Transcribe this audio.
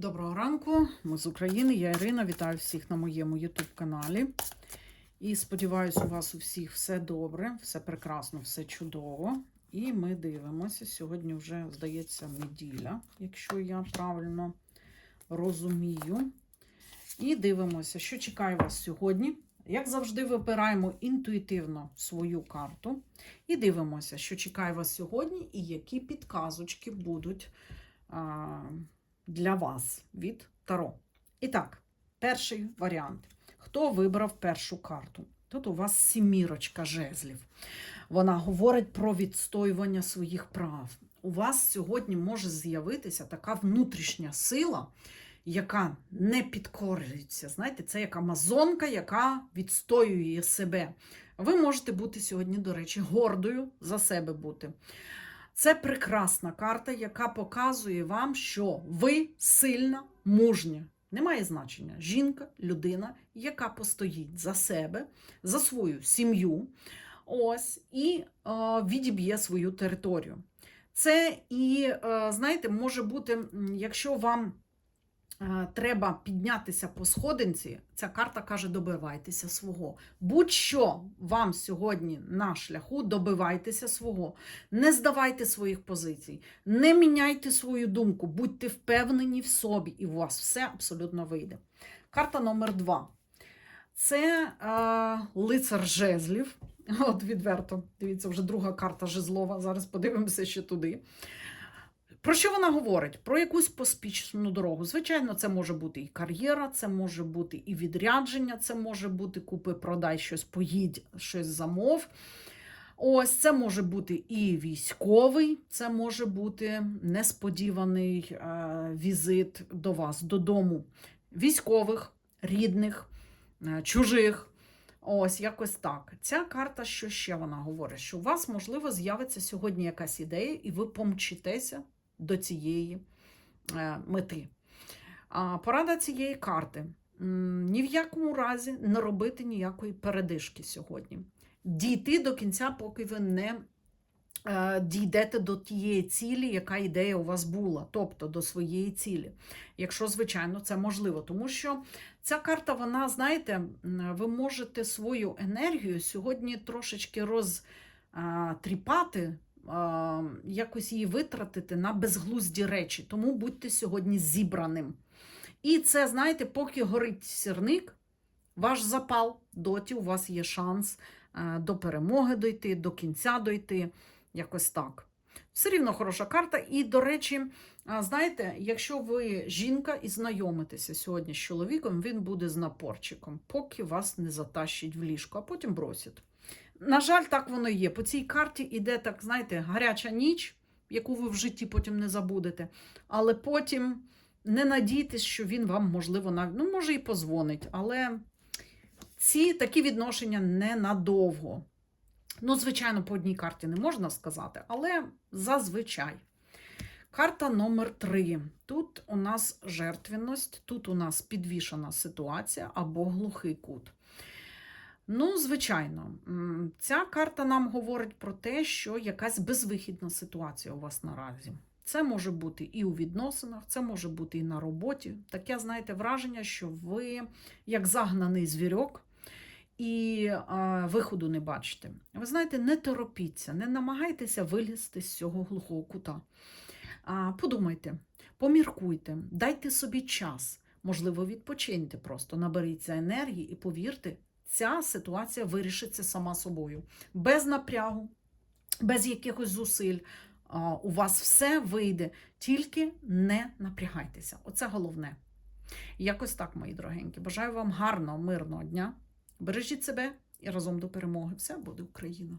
Доброго ранку, ми з України. Я Ірина. Вітаю всіх на моєму YouTube каналі. І сподіваюся, у вас у всіх все добре, все прекрасно, все чудово. І ми дивимося. Сьогодні вже, здається, неділя, якщо я правильно розумію. І дивимося, що чекає вас сьогодні. Як завжди, вибираємо інтуїтивно свою карту. І дивимося, що чекає вас сьогодні, і які підказочки будуть. Для вас від Таро. І так, перший варіант. Хто вибрав першу карту? Тут у вас сімірочка жезлів. Вона говорить про відстоювання своїх прав. У вас сьогодні може з'явитися така внутрішня сила, яка не підкорюється. Знаєте, це як амазонка, яка відстоює себе. Ви можете бути сьогодні, до речі, гордою за себе бути. Це прекрасна карта, яка показує вам, що ви сильна, мужня. Немає значення. Жінка, людина, яка постоїть за себе, за свою сім'ю, ось, і е, відіб'є свою територію. Це і, е, знаєте, може бути, якщо вам треба піднятися по сходинці, ця карта каже: добивайтеся свого. Будь-що вам сьогодні на шляху, добивайтеся свого. Не здавайте своїх позицій, не міняйте свою думку, будьте впевнені в собі, і у вас все абсолютно вийде. Карта номер два. Це е, лицар жезлів. От відверто, дивіться, вже друга карта жезлова. Зараз подивимося ще туди. Про що вона говорить? Про якусь поспішну дорогу. Звичайно, це може бути і кар'єра, це може бути і відрядження, це може бути купи-продай, щось поїдь, щось замов. Ось це може бути і військовий, це може бути несподіваний е, візит до вас додому. Військових, рідних, е, чужих. Ось якось так. Ця карта, що ще вона говорить? Що у вас, можливо, з'явиться сьогодні якась ідея, і ви помчитеся до цієї е, мети. Порада цієї карти: ні в якому разі не робити ніякої передишки сьогодні. Дійти до кінця, поки ви не е, дійдете до тієї цілі, яка ідея у вас була, тобто до своєї цілі. Якщо, звичайно, це можливо. Тому що ця карта, вона, знаєте, ви можете свою енергію сьогодні трошечки розтріпати, якось її витратити на безглузді речі. Тому будьте сьогодні зібраним. І це, знаєте, поки горить сірник, ваш запал, доті у вас є шанс е, до перемоги дойти, до кінця дойти. Якось так. Все рівно хороша карта. І, до речі, знаєте, якщо ви жінка і знайомитеся сьогодні з чоловіком, він буде з напорчиком, поки вас не затащить в ліжко, а потім бросить. На жаль, так воно є. По цій карті іде, так, знаєте, гаряча ніч, яку ви в житті потім не забудете. Але потім не надійтесь, що він вам, можливо, навіть, ну, може, і позвонить, але ці такі відношення ненадовго. Ну, звичайно, по одній карті не можна сказати, але зазвичай. Карта номер 3. Тут у нас жертвенність, тут у нас підвішена ситуація або глухий кут. Ну, звичайно, ця карта нам говорить про те, що якась безвихідна ситуація у вас наразі. Це може бути і у відносинах, це може бути і на роботі. Таке, знаєте, враження, що ви як загнаний звірок і а, виходу не бачите. Ви знаєте, не торопіться, не намагайтеся вилізти з цього глухого кута. А, подумайте, поміркуйте, дайте собі час. Можливо, відпочиньте просто, наберіться енергії і повірте, ця ситуація вирішиться сама собою. Без напрягу, без якихось зусиль. У вас все вийде, тільки не напрягайтеся. Оце головне. Якось так, мої дорогенькі. Бажаю вам гарного, мирного дня. Бережіть себе і разом до перемоги. Все буде Україна!